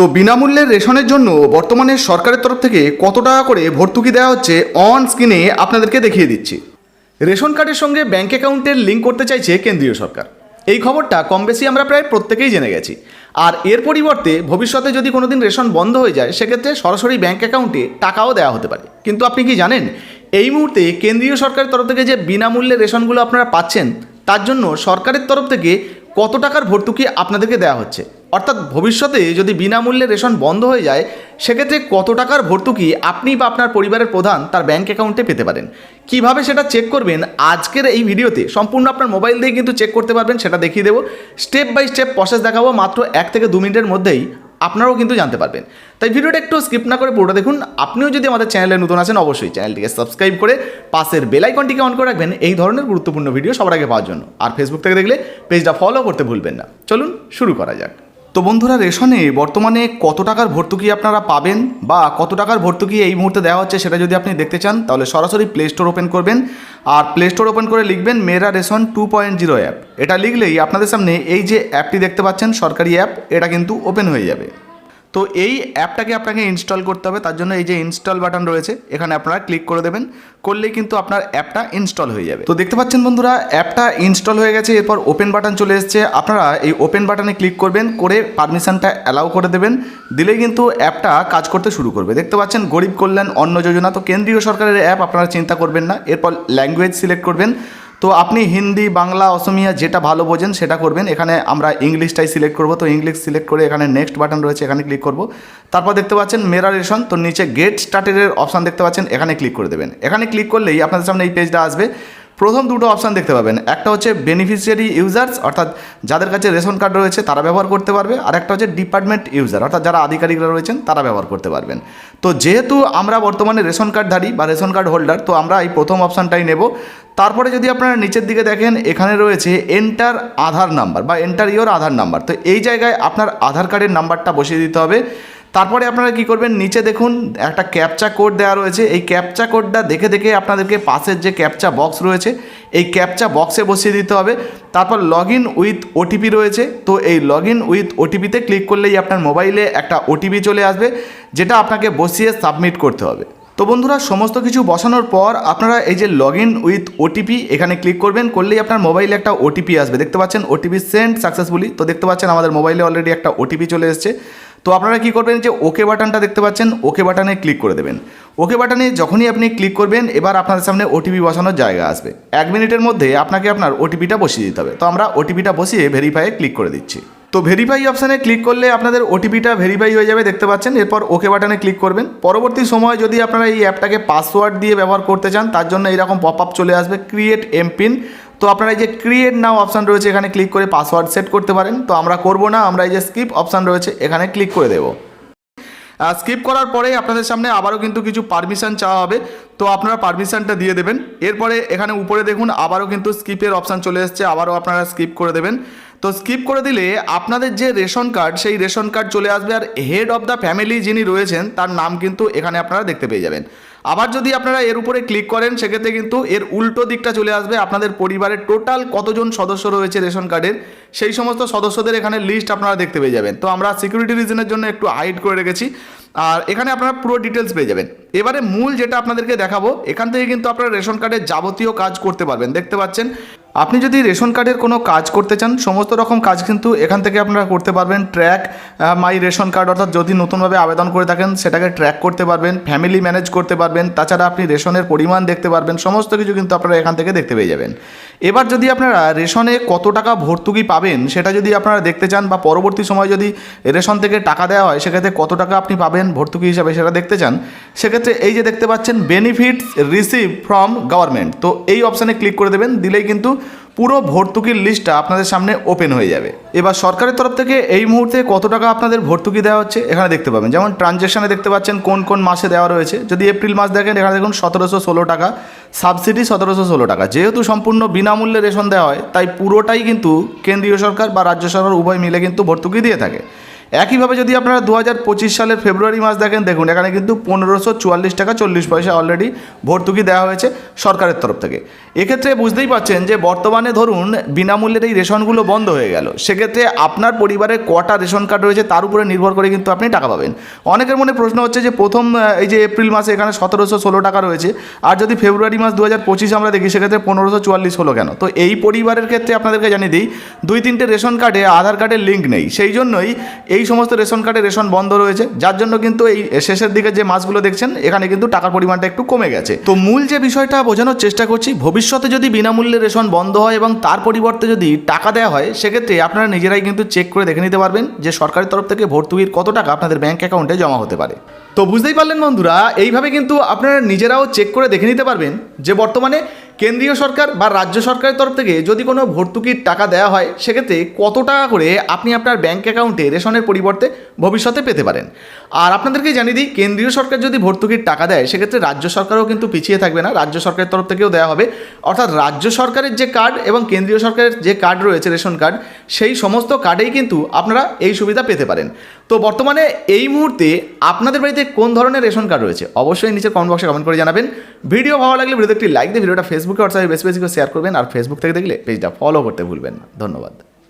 তো বিনামূল্যের রেশনের জন্য বর্তমানে সরকারের তরফ থেকে কত টাকা করে ভর্তুকি দেওয়া হচ্ছে অন স্ক্রিনে আপনাদেরকে দেখিয়ে দিচ্ছি। রেশন কার্ডের সঙ্গে ব্যাঙ্ক অ্যাকাউন্টের লিঙ্ক করতে চাইছে কেন্দ্রীয় সরকার। এই খবরটা কম বেশি আমরা প্রায় প্রত্যেকেই জেনে গেছি। আর এর পরিবর্তে ভবিষ্যতে যদি কোনোদিন রেশন বন্ধ হয়ে যায়, সেক্ষেত্রে সরাসরি ব্যাঙ্ক অ্যাকাউন্টে টাকাও দেওয়া হতে পারে। কিন্তু আপনি কি জানেন? এই মুহূর্তে কেন্দ্রীয় সরকারের তরফ থেকে যে বিনামূল্যে রেশনগুলো আপনারা পাচ্ছেন, তার জন্য সরকারের তরফ থেকে কত টাকার ভর্তুকি আপনাদেরকে দেওয়া হচ্ছে? অর্থাৎ ভবিষ্যতে যদি বিনামূল্যে রেশন বন্ধ হয়ে যায়, সেক্ষেত্রে কত টাকার ভর্তুকি আপনি বা আপনার পরিবারের প্রধান তার ব্যাঙ্ক অ্যাকাউন্টে পেতে পারেন। কীভাবে সেটা চেক করবেন? আজকের এই ভিডিওতে সম্পূর্ণ আপনার মোবাইল দিয়ে কিন্তু চেক করতে পারবেন, সেটা দেখিয়ে দেবো। স্টেপ বাই স্টেপ প্রসেস দেখাবো, মাত্র এক থেকে দু মিনিটের মধ্যেই আপনারাও কিন্তু জানতে পারবেন। তাই ভিডিওটা একটু স্কিপ না করে পুরোটা দেখুন। আপনিও যদি আমাদের চ্যানেলে নতুন আছেন, অবশ্যই চ্যানেলটিকে সাবস্ক্রাইব করে পাশের বেল আইকনটিকে অন করে রাখবেন। এই ধরনের গুরুত্বপূর্ণ ভিডিও সবার আগে পাওয়ার জন্য। আর ফেসবুক থেকে দেখলে পেজটা ফলো করতে ভুলবেন না। চলুন শুরু করা যাক। তো বন্ধুরা, রেশনে বর্তমানে কত টাকার ভর্তুকি আপনারা পাবেন বা কত টাকার ভর্তুকি এই মুহূর্তে দেওয়া হচ্ছে সেটা যদি আপনি দেখতে চান, তাহলে সরাসরি প্লে স্টোর ওপেন করবেন। আর প্লে স্টোর ওপেন করে লিখবেন Mera ration two point zero app এটা লিখলেই আপনাদের সামনে এই যে অ্যাপটি দেখতে পাচ্ছেন, সরকারি অ্যাপ এটা কিন্তু ওপেন হয়ে যাবে। তো এই অ্যাপটাকে আপনাকে ইনস্টল করতে হবে। তার জন্য এই যে ইনস্টল বাটন রয়েছে, এখানে আপনারা ক্লিক করে দেবেন। করলেই কিন্তু আপনার অ্যাপটা ইনস্টল হয়ে যাবে। তো দেখতে পাচ্ছেন বন্ধুরা, অ্যাপটা ইনস্টল হয়ে গেছে, এরপর ওপেন বাটন চলে এসছে। আপনারা এই ওপেন বাটনে ক্লিক করবেন, করে পারমিশনটা অ্যালাউ করে দেবেন। দিলেই কিন্তু অ্যাপটা কাজ করতে শুরু করবে। দেখতে পাচ্ছেন, গরিব কল্যাণ অন্ন যোজনা। তো কেন্দ্রীয় সরকারের অ্যাপ আপনারা চিন্তা করবেন না। এরপর ল্যাঙ্গুয়েজ সিলেক্ট করবেন। তো আপনি হিন্দি, বাংলা, অসমিয়া যেটা ভালো বোঝেন সেটা করবেন। এখানে আমরা ইংলিশটাই সিলেক্ট করব। তো ইংলিশ সিলেক্ট করে এখানে নেক্সট বাটন রয়েছে, এখানে ক্লিক করব। তারপর দেখতে পাচ্ছেন মেরা রেশন তো নিচে গেট স্টার্টের অপশান দেখতে পাচ্ছেন, এখানে ক্লিক করে দেবেন। এখানে ক্লিক করলেই আপনাদের সামনে এই পেজটা আসবে। প্রথম দুটো অপশান দেখতে পাবেন। একটা হচ্ছে বেনিফিশিয়ারি ইউজার্স অর্থাৎ যাদের কাছে রেশন কার্ড রয়েছে, তারা ব্যবহার করতে পারবে। আর একটা হচ্ছে ডিপার্টমেন্ট ইউজার অর্থাৎ যারা আধিকারিকরা রয়েছেন, তারা ব্যবহার করতে পারবেন। তো যেহেতু আমরা বর্তমানে রেশন কার্ডধারী বা রেশন কার্ড হোল্ডার তো আমরা এই প্রথম অপশানটাই নেব। তারপরে যদি আপনারা নিচের দিকে দেখেন, এখানে রয়েছে এন্টার আধার নাম্বার বা এন্টার ইওর আধার নাম্বার তো এই জায়গায় আপনার আধার কার্ডের নাম্বারটা বসিয়ে দিতে হবে। তারপরে আপনারা কি করবেন? নিচে দেখুন, একটা ক্যাপচা কোড দেওয়া রয়েছে। এই ক্যাপচা কোডটা দেখে দেখে আপনাদেরকে পাশের যে ক্যাপচা বক্স রয়েছে, এই ক্যাপচা বক্সে বসিয়ে দিতে হবে। তারপর লগ ইন উইথ ওটিপি রয়েছে। তো এই লগ ইন উইথ ওটিপিতে ক্লিক করলেই আপনার মোবাইলে একটা ওটিপি চলে আসবে, যেটা আপনাকে বসিয়ে সাবমিট করতে হবে। তো বন্ধুরা, সমস্ত কিছু বসানোর পর আপনারা এই যে লগ ইন উইথ ওটিপি এখানে ক্লিক করবেন, করলেই আপনার মোবাইলে একটা ওটিপি আসবে। দেখতে পাচ্ছেন, ওটিপি সেন্ড সাকসেসফুলি। তো দেখতে পাচ্ছেন, আমাদের মোবাইলে অলরেডি একটা ওটিপি চলে এসেছে। তো আপনারা কি করবেন যে ওকে বাটনটা দেখতে পাচ্ছেন ওকে বাটনে ক্লিক করে দেবেন। ওকে বাটনে যখনই আপনি ক্লিক করবেন, এবার আপনাদের সামনে ওটিপি বসানোর জায়গা আসবে। এক মিনিটের মধ্যে আপনাকে আপনার ওটিপিটা বসিয়ে দিতে হবে। তো আমরা ওটিপিটা বসিয়ে ভেরিফাইয়ে ক্লিক করে দিচ্ছি। তো ভেরিফাই অপশানে ক্লিক করলে আপনাদের ওটিপিটা ভেরিফাই হয়ে যাবে, দেখতে পাচ্ছেন। এরপর ওকে বাটনে ক্লিক করবেন। পরবর্তী সময় যদি আপনারা এই অ্যাপটাকে পাসওয়ার্ড দিয়ে ব্যবহার করতে চান, তার জন্য এইরকম পপ আপ চলে আসবে ক্রিয়েট এমপিন তো আপনারা এই যে ক্রিয়েট নাও অপশান রয়েছে, এখানে ক্লিক করে পাসওয়ার্ড সেট করতে পারেন। তো আমরা করব না, আমরা এই যে স্কিপ অপশান রয়েছে, এখানে ক্লিক করে দেবো। স্কিপ করার পরে আপনাদের সামনে আবারও কিন্তু কিছু পারমিশন চাওয়া হবে। তো আপনারা পারমিশনটা দিয়ে দেবেন। এরপরে এখানে উপরে দেখুন, আবারও কিন্তু স্কিপের অপশান চলে এসছে, আবারও আপনারা স্কিপ করে দেবেন। তো স্কিপ করে দিলে আপনাদের যে রেশন কার্ড সেই রেশন কার্ড চলে আসবে। আর হেড অফ দ্য ফ্যামিলি যিনি রয়েছেন, তার নাম কিন্তু এখানে আপনারা দেখতে পেয়ে যাবেন। আবার যদি আপনারা এর উপরে ক্লিক করেন, সেক্ষেত্রে কিন্তু এর উল্টো দিকটা চলে আসবে। আপনাদের পরিবারের টোটাল কতজন সদস্য রয়েছে রেশন কার্ডের, সেই সমস্ত সদস্যদের এখানে লিস্ট আপনারা দেখতে পেয়ে যাবেন। তো আমরা সিকিউরিটি রিজনের জন্য একটু হাইড করে রেখেছি। আর এখানে আপনারা পুরো ডিটেলস পেয়ে যাবেন। এবারে মূল যেটা আপনাদেরকে দেখাবো, এখান থেকে কিন্তু আপনারা রেশন কার্ডের যাবতীয় কাজ করতে পারবেন। দেখতে পাচ্ছেন আপনি যদি রেশন কার্ডের কোনো কাজ করতে চান, সমস্ত রকম কাজ কিন্তু এখান থেকে আপনারা করতে পারবেন। ট্র্যাক মাই রেশন কার্ড, অর্থাৎ যদি নতুনভাবে আবেদন করে থাকেন, সেটাকে ট্র্যাক করতে পারবেন, ফ্যামিলি ম্যানেজ করতে পারবেন, তাছাড়া আপনি রেশনের পরিমাণ দেখতে পারবেন, সমস্ত কিছু কিন্তু আপনারা এখান থেকে দেখতে পেয়ে যাবেন। এবার যদি আপনারা রেশনে কত টাকা ভর্তুকি পাবেন, সেটা যদি আপনারা দেখতে চান বা পরবর্তী সময় যদি রেশন থেকে টাকা দেওয়া হয়, সেক্ষেত্রে কত টাকা আপনি পাবেন ভর্তুকি হিসাবে সেটা দেখতে চান। সেক্ষেত্রে এই যে দেখতে পাচ্ছেন বেনিফিটস রিসিভ ফ্রম গভর্নমেন্ট তো এই অপশানে ক্লিক করে দেবেন, দিলেই কিন্তু পুরো ভর্তুকির লিস্টটা আপনাদের সামনে ওপেন হয়ে যাবে। এবার সরকারের তরফ থেকে এই মুহূর্তে কত টাকা আপনাদের ভর্তুকি দেওয়া হচ্ছে এখানে দেখতে পাবেন। যেমন ট্রানজ্যাকশানে দেখতে পাচ্ছেন কোন কোন মাসে দেওয়া রয়েছে। যদি এপ্রিল মাস দেখেন, এখানে দেখুন সতেরোশো ষোলো টাকা সাবসিডি সতেরোশো ষোলো টাকা। যেহেতু সম্পূর্ণ বিনামূল্যে রেশন দেওয়া হয়, তাই পুরোটাই কিন্তু কেন্দ্রীয় সরকার বা রাজ্য সরকার উভয় মিলে কিন্তু ভর্তুকি দিয়ে থাকে। একইভাবে যদি আপনারা দু হাজার পঁচিশ সালের ফেব্রুয়ারি মাস দেখেন, দেখুন, এখানে কিন্তু পনেরোশো চুয়াল্লিশ টাকা চল্লিশ পয়সা অলরেডি ভর্তুকি দেওয়া হয়েছে সরকারের তরফ থেকে। এক্ষেত্রে বুঝতেই পারছেন যে বর্তমানে ধরুন বিনামূল্যের এই রেশনগুলো বন্ধ হয়ে গেল। সেক্ষেত্রে আপনার পরিবারে কটা রেশন কার্ড রয়েছে তার উপরে নির্ভর করে কিন্তু আপনি টাকা পাবেন। অনেকের মনে প্রশ্ন হচ্ছে যে প্রথম এই যে এপ্রিল মাসে এখানে সতেরোশো ষোলো টাকা রয়েছে, আর যদি ফেব্রুয়ারি মাস দু হাজার পঁচিশ আমরা দেখি, সেক্ষেত্রে পনেরোশো চুয়াল্লিশ হলো কেন? তো এই পরিবারের ক্ষেত্রে আপনাদেরকে জানিয়ে দিই, দুই তিনটে রেশন কার্ডে আধার কার্ডের লিঙ্ক নেই। সেই জন্যই এই সমস্ত রেশন কার্ডে রেশন বন্ধ রয়েছে, যার জন্য কিন্তু এই শেষের দিকে যে মাসগুলো দেখছেন, এখানে কিন্তু টাকার পরিমাণটা একটু কমে গেছে। তো মূল যে বিষয়টা বোঝানোর চেষ্টা করছি, ভবিষ্যতে যদি বিনামূল্যে রেশন বন্ধ হয় এবং তার পরিবর্তে যদি টাকা দেওয়া হয়, সেক্ষেত্রে আপনারা নিজেরাই কিন্তু চেক করে দেখে নিতে পারবেন যে সরকারের তরফ থেকে ভর্তুকির কত টাকা আপনাদের ব্যাংক অ্যাকাউন্টে জমা হতে পারে। তো বুঝতেই পারলেন বন্ধুরা, এইভাবে কিন্তু আপনারা নিজেরাও চেক করে দেখে নিতে পারবেন যে বর্তমানে কেন্দ্রীয় সরকার বা রাজ্য সরকারের তরফ থেকে যদি কোনো ভর্তুকির টাকা দেওয়া হয়, সেক্ষেত্রে কত টাকা করে আপনি আপনার ব্যাঙ্ক অ্যাকাউন্টে রেশনের পরিবর্তে ভবিষ্যতে পেতে পারেন? আর আপনাদেরকে জানিয়ে দিই, কেন্দ্রীয় সরকার যদি ভর্তুকির টাকা দেয়, সেক্ষেত্রে রাজ্য সরকারও কিন্তু পিছিয়ে থাকবে না। রাজ্য সরকারের তরফ থেকেও দেওয়া হবে। অর্থাৎ রাজ্য সরকারের যে কার্ড এবং কেন্দ্রীয় সরকারের যে কার্ড রয়েছে, রেশন কার্ড সেই সমস্ত কার্ডেই কিন্তু আপনারা এই সুবিধা পেতে পারেন। তো বর্তমানে এই মুহূর্তে আপনাদের বাড়িতে কোন ধরনের রেশন কার্ড রয়েছে? অবশ্যই নিচে কমেন্ট বক্সে কমেন্ট করে জানাবেন। ভিডিও ভালো লাগলে ভিডিওতে একটি লাইক দিয়ে ভিডিওটা ফেসবুকে হোয়াটসঅ্যাপে বেশি বেশি করে শেয়ার করবেন আর ফেসবুক থেকে দেখলে পেজটা ফলো করতে ভুলবেন না। ধন্যবাদ।